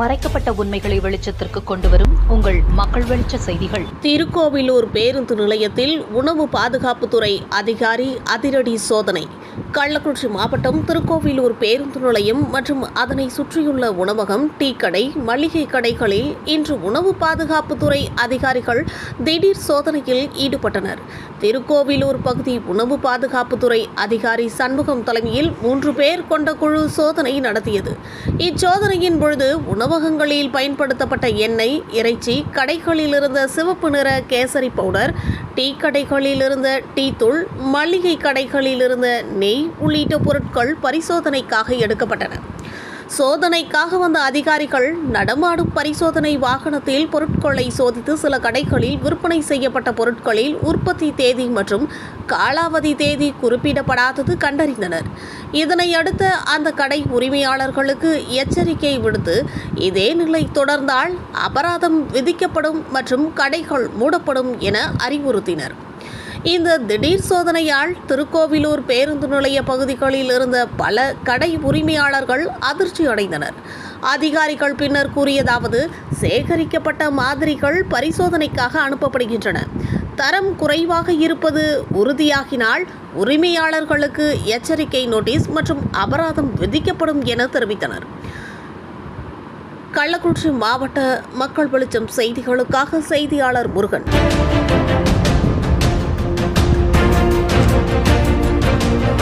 மறைக்கப்பட்ட உண்மைகளை வெளிச்சத்திற்கு கொண்டுவரும் உங்கள் மக்கள் வெளிச்ச செய்திகள். திருக்கோவிலூர் பேருந்து நிலையத்தில் உணவு பாதுகாப்புத்துறை அதிகாரி அதிரடி சோதனை. கள்ளக்குறிச்சி மாவட்டம் திருக்கோவிலூர் பேருந்து நிலையம் மற்றும் அதனை சுற்றியுள்ள உணவகம் டீ கடை மளிகை கடைகளில் இன்று உணவு பாதுகாப்புத்துறை அதிகாரிகள் திடீர் சோதனையில் ஈடுபட்டனர். திருக்கோவிலூர் பகுதி உணவு பாதுகாப்புத்துறை அதிகாரி சண்முகம் தலைமையில் மூன்று பேர் கொண்ட குழு சோதனை நடத்தியது. இச்சோதனையின் பொழுது உணவகங்களில் பயன்படுத்தப்பட்ட எண்ணெய் இறைச்சி கடைகளில் இருந்த சிவப்பு நிற கேசரி பவுடர் டீ கடைகளில் இருந்த டீ தூள் மளிகை கடைகளில் இருந்த நெய் உள்ளிட்ட பொருட்கள் பரிசோதனைக்காக எடுக்கப்பட்டன. சோதனைக்காக வந்த அதிகாரிகள் நடமாடும் பரிசோதனை வாகனத்தில் பொருட்களை சோதித்து சில கடைகளில் விற்பனை செய்யப்பட்ட பொருட்களில் உற்பத்தி தேதி மற்றும் காலாவதி தேதி குறிப்பிடப்படாதது கண்டறிந்தனர். இதனை அடுத்து அந்த கடை உரிமையாளர்களுக்கு எச்சரிக்கை விடுத்து இதே நிலை தொடர்ந்தால் அபராதம் விதிக்கப்படும் மற்றும் கடைகள் மூடப்படும் என அறிவுறுத்தினர். இந்த திடீர் சோதனையால் திருக்கோவிலூர் பேருந்து நிலைய பகுதிகளில் இருந்த பல கடை உரிமையாளர்கள் அதிர்ச்சி அடைந்தனர். அதிகாரிகள் பின்னர் கூறியதாவது சேகரிக்கப்பட்ட மாதிரிகள் பரிசோதனைக்காக அனுப்பப்படுகின்றன. தரம் குறைவாக இருப்பது உறுதியாகினால் உரிமையாளர்களுக்கு எச்சரிக்கை நோட்டீஸ் மற்றும் அபராதம் விதிக்கப்படும் என தெரிவித்தனர். கள்ளக்குறிச்சி மாவட்ட மக்கள் வெளிச்சம் செய்திகளுக்காக செய்தியாளர் முருகன். Música